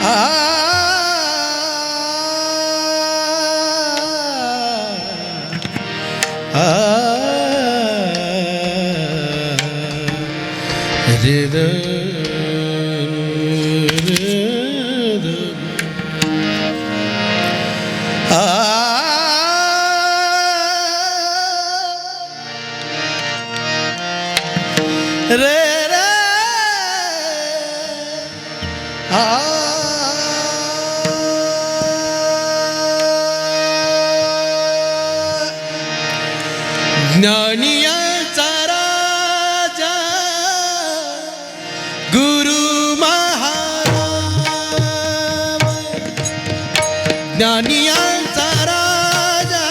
Ah Ah. Ah. Nani ज्ञानियांचा राजा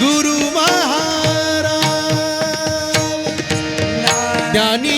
गुरु महाराज. ज्ञानी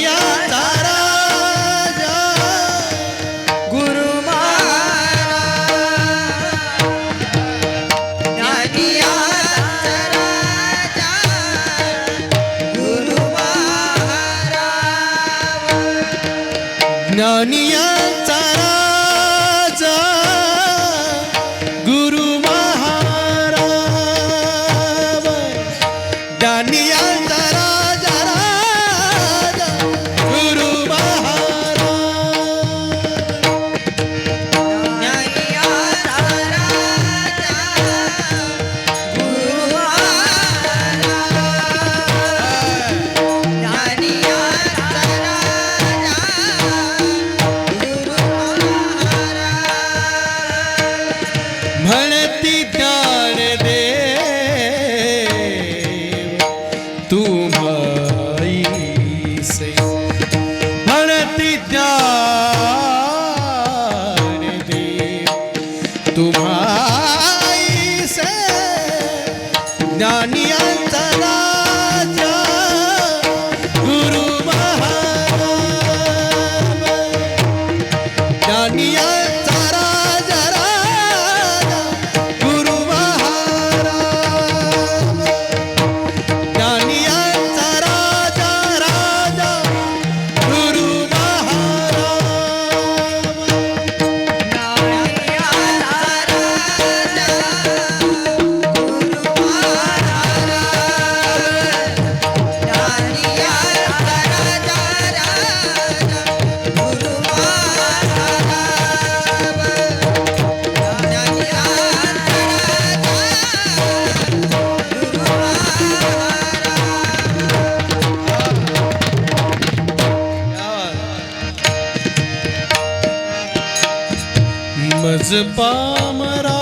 समज पामरा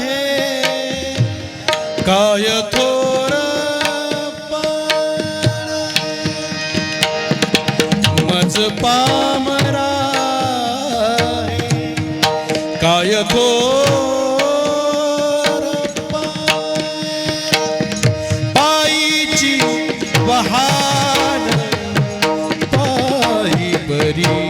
हे काय थोर मज पामरा काय थोर पायीची वहान पायी बरी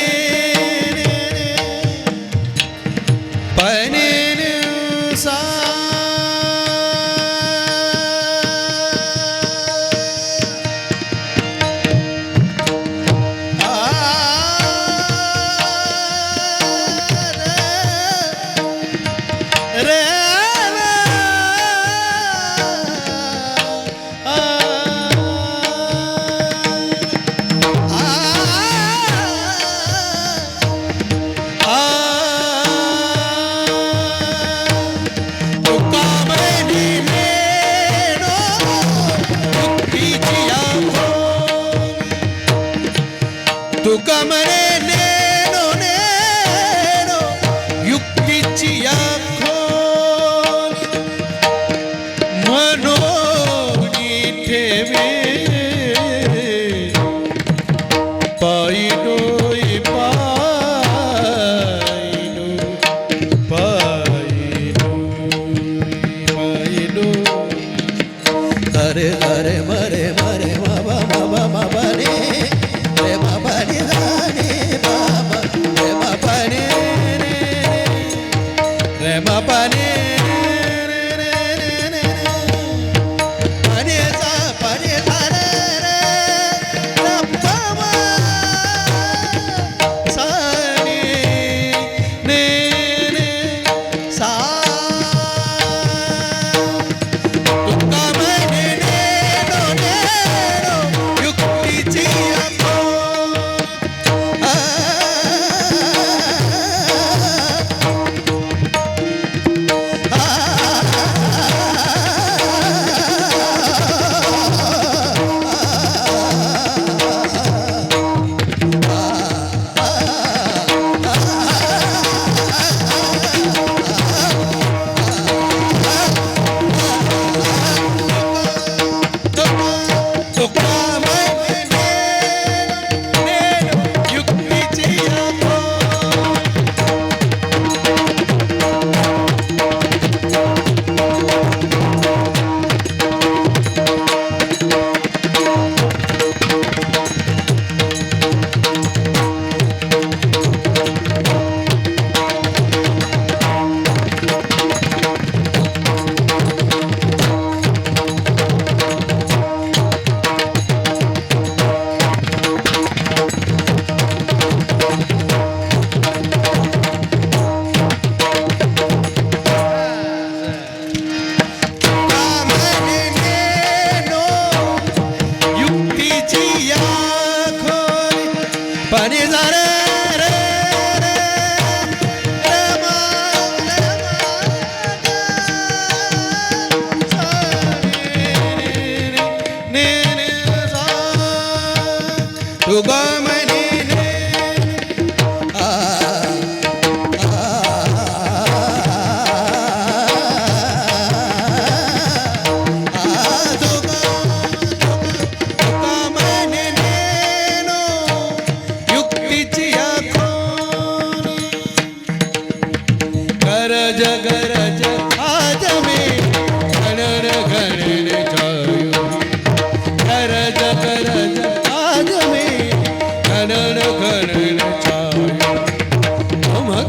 అటు కమరే నేను నేను యుక్తిచ్చి మనో నీఠేవే Mare, mare, mare, mare.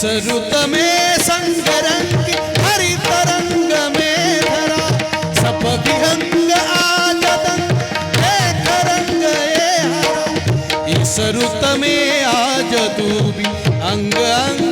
सरुत में संगरंग हरि तरंग में धरा सप विहंग आजदंग हे तरंग ये हरा इस रुत में आज दूबी अंग अंग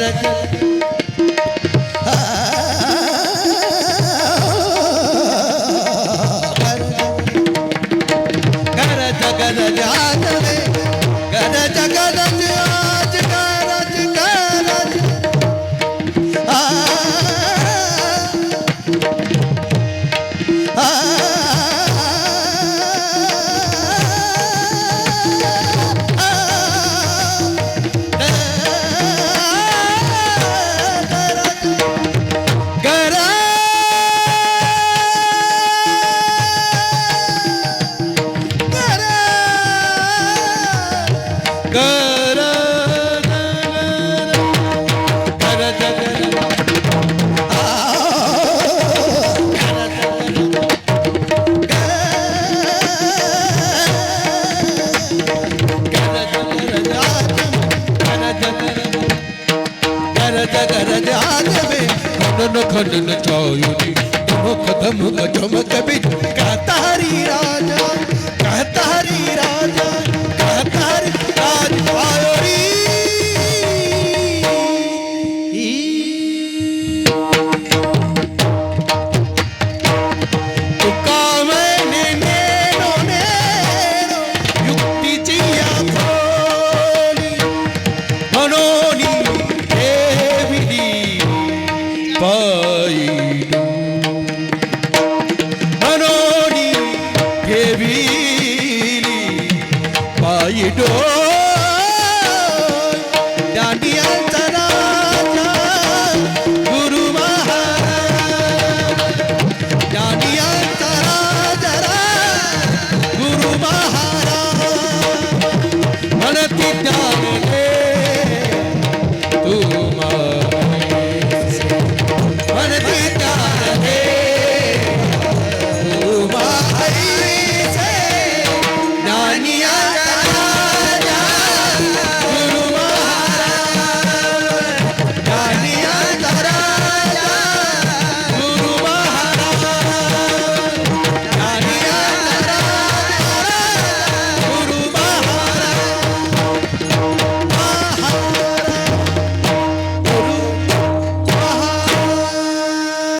रख चमक दम